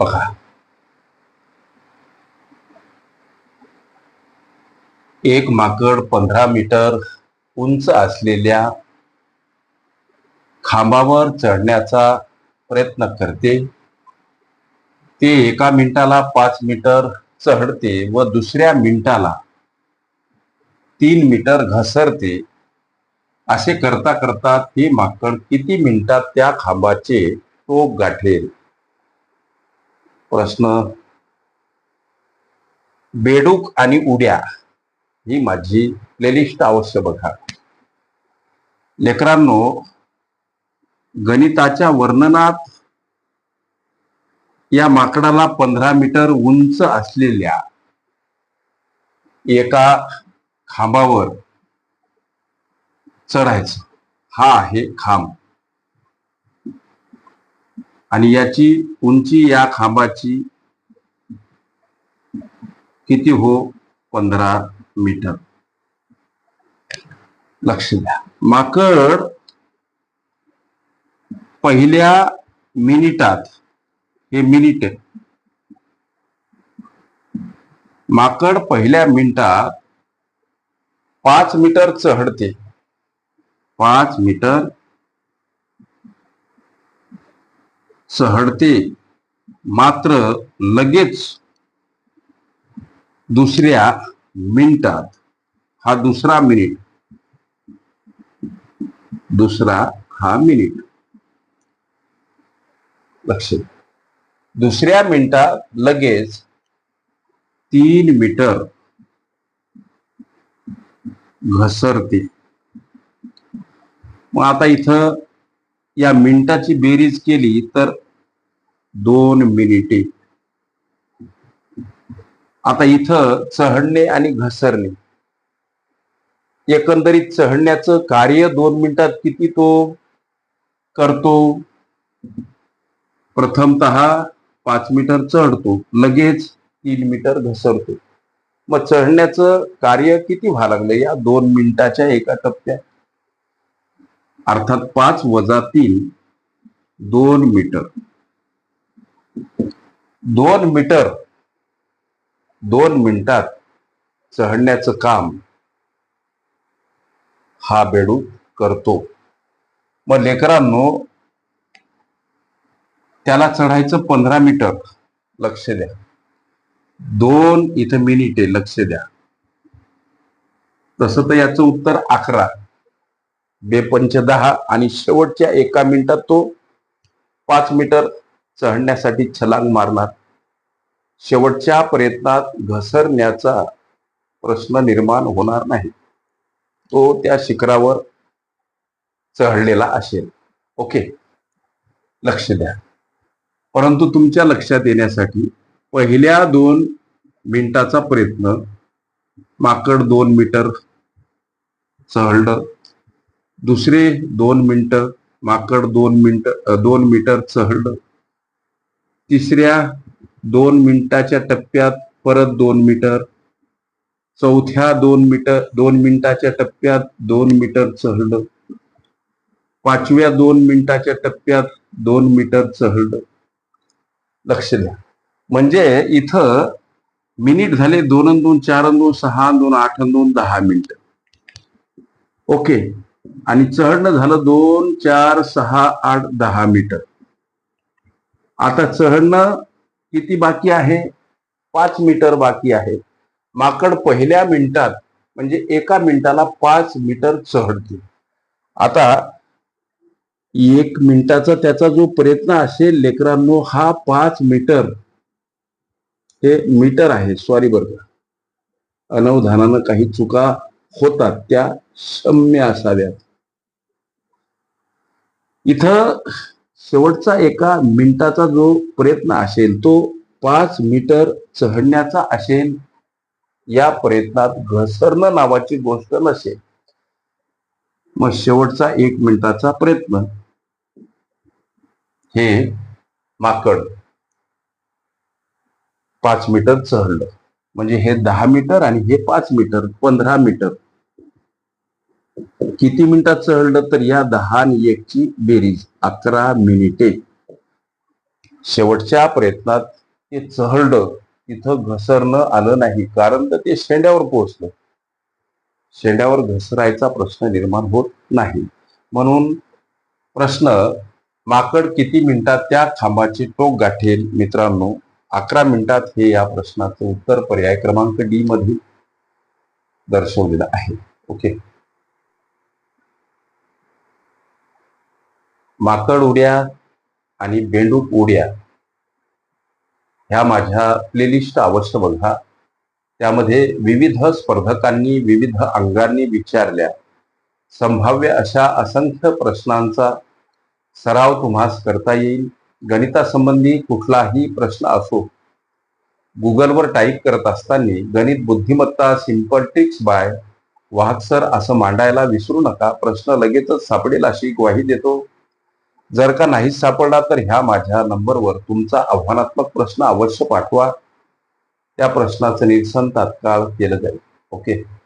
बघा. एक माकड पंधरा मीटर उंच असलेल्या खांबावर चढण्याचा प्रयत्न करते. ते एका मिनिटाला पाच मीटर चढते व दुसऱ्या मिनिटाला तीन मीटर घसरते. असे करता करता ते माकड किती मिनिटात त्या खांबाचे टोक गाठेल? प्रश्न. बेडूक आणि उड्या ही माझी प्लेलिस्ट अवश्य बघा. लेकरांनो गणिताच्या वर्णनात या माकडाला पंधरा मीटर उंच असलेल्या एका खांबावर चढायचं. हा आहे खांब. आणि याची उंची या खांबाची किती हो? पंधरा मीटर. लक्ष द्या. माकड पहिल्या मिनिटात हे मिनिट माकड पहिल्या मिनिटात पाच मीटर चढते पाच मीटर चढते मात्र लगेच दुसऱ्या मिनिटात. हा दुसरा मिनिट. दुसरा हा मिनिट. लक्ष दुसऱ्या मिनिटात लगेच तीन मीटर. घसरते. मग आता इथं या मिनिटाची बेरीज केली तर दोन मिनिटे. आता इथं चढणे आणि घसरणे. एकंदरीत चढण्याचं कार्य दोन मिनिटात किती तो करतो? प्रथमत पाच मीटर चढतो लगेच तीन मीटर घसरतो. मग चढण्याचं कार्य किती व्हायला लागलं या दोन मिनिटाच्या एका टप्प्यात? अर्थात पाच वजा तीन दोन मीटर. दोन मीटर दोन मिनिटात चढण्याचं काम हा बेडू करतो. मग लेकरांनो त्याला चढायचं पंधरा मीटर लक्ष द्या. दोन इथं मिनिटे लक्ष द्या. तसं तर याचं उत्तर अकरा. बेपंच दहा आणि शेवटच्या एका मिनिटात तो पाच मीटर चढण्यासाठी छलांग मारणार. शेवटच्या प्रयत्नात घसरण्याचा प्रश्न निर्माण होणार नाही. तो त्या शिखरावर चढलेला असेल. ओके? लक्ष द्या. परंतु तुमच्या लक्षात येण्यासाठी पहिल्या दोन मिनिटाचा प्रयत्न माकड दोन मीटर चढलं दुसरे दोन मिनटं माकड दोन मिनिट दोन मीटर चढलं तिसऱ्या दोन मिनिटाच्या टप्प्यात परत दोन मीटर. चौथ्या दोन मीटर दोन मिनिटाच्या टप्प्यात दोन मीटर चढलं पाचव्या दोन मिनिटाच्या टप्प्यात दोन मीटर चढलं लक्ष द्या. म्हणजे इथं मिनिट झाले दोन दोन चार दोन सहा दोन आठ दोन दहा मिनिट. ओके. आणि चढणं झालं दोन चार सहा आठ दहा मीटर. आता चढणं किती बाकी आहे? पाच मीटर बाकी आहे. माकड पहिल्या मिनिटात म्हणजे एका मिनिटाला पाच मीटर चढते आता एक मिनिटाचा त्याचा जो प्रयत्न असेल लेकरांनो हा पाच मीटर हे मीटर आहे. सॉरी बरं अनवधानानं काही चुका होतात त्या शम्य असाव्यात. इथं शेवटचा एका मिनिटाचा जो प्रयत्न असेल तो पाच मीटर चढण्याचा असेल या प्रयत्नात घसरणं नावाची गोष्ट नसेल. मग शेवटचा एक मिनिटाचा प्रयत्न. हे माकड. पाच मीटर चढलं. म्हणजे हे दहा मीटर आणि हे पाच मीटर पंधरा मीटर. किती मिनिटात चढलं तर या दहा आणि एकची बेरीज? अकरा मिनिटे. शेवटच्या प्रयत्नात ते चढलं तिथं घसरणं आलं नाही. कारण तर ते शेंड्यावर पोहोचलं. शेंड्यावर घसरायचा प्रश्न निर्माण होत नाही. म्हणून प्रश्न माकड किती मिनिटात त्या खांबाचे टोक गाठेल मित्रांनो? अकरा मिनिटात हे या प्रश्नाचं उत्तर पर्याय क्रमांक डी मध्ये दर्शवलेलं आहे. ओके. माकड उड्या आणि बेंडूक उड्या ह्या माझ्या प्लेलिस्ट अवश्य बघा. त्यामध्ये विविध स्पर्धकांनी विविध अंगांनी विचारल्या. संभाव्य अशा असंख्य प्रश्नांचा सराव तुम्हास करता येईल. गणितासंबंधी कुठलाही प्रश्न असो गुगलवर टाईप करत असताना गणित बुद्धिमत्ता सिंपल ट्रिक्स बाय वाहक सर असं मांडायला विसरू नका. प्रश्न लगेचच सापडेल अशी ग्वाही देतो. जर का नाही सापडला तर ह्या माझ्या नंबरवर तुमचा आव्हानात्मक प्रश्न अवश्य पाठवा. त्या प्रश्नाचं निरसन तात्काळ केलं जाईल. ओके?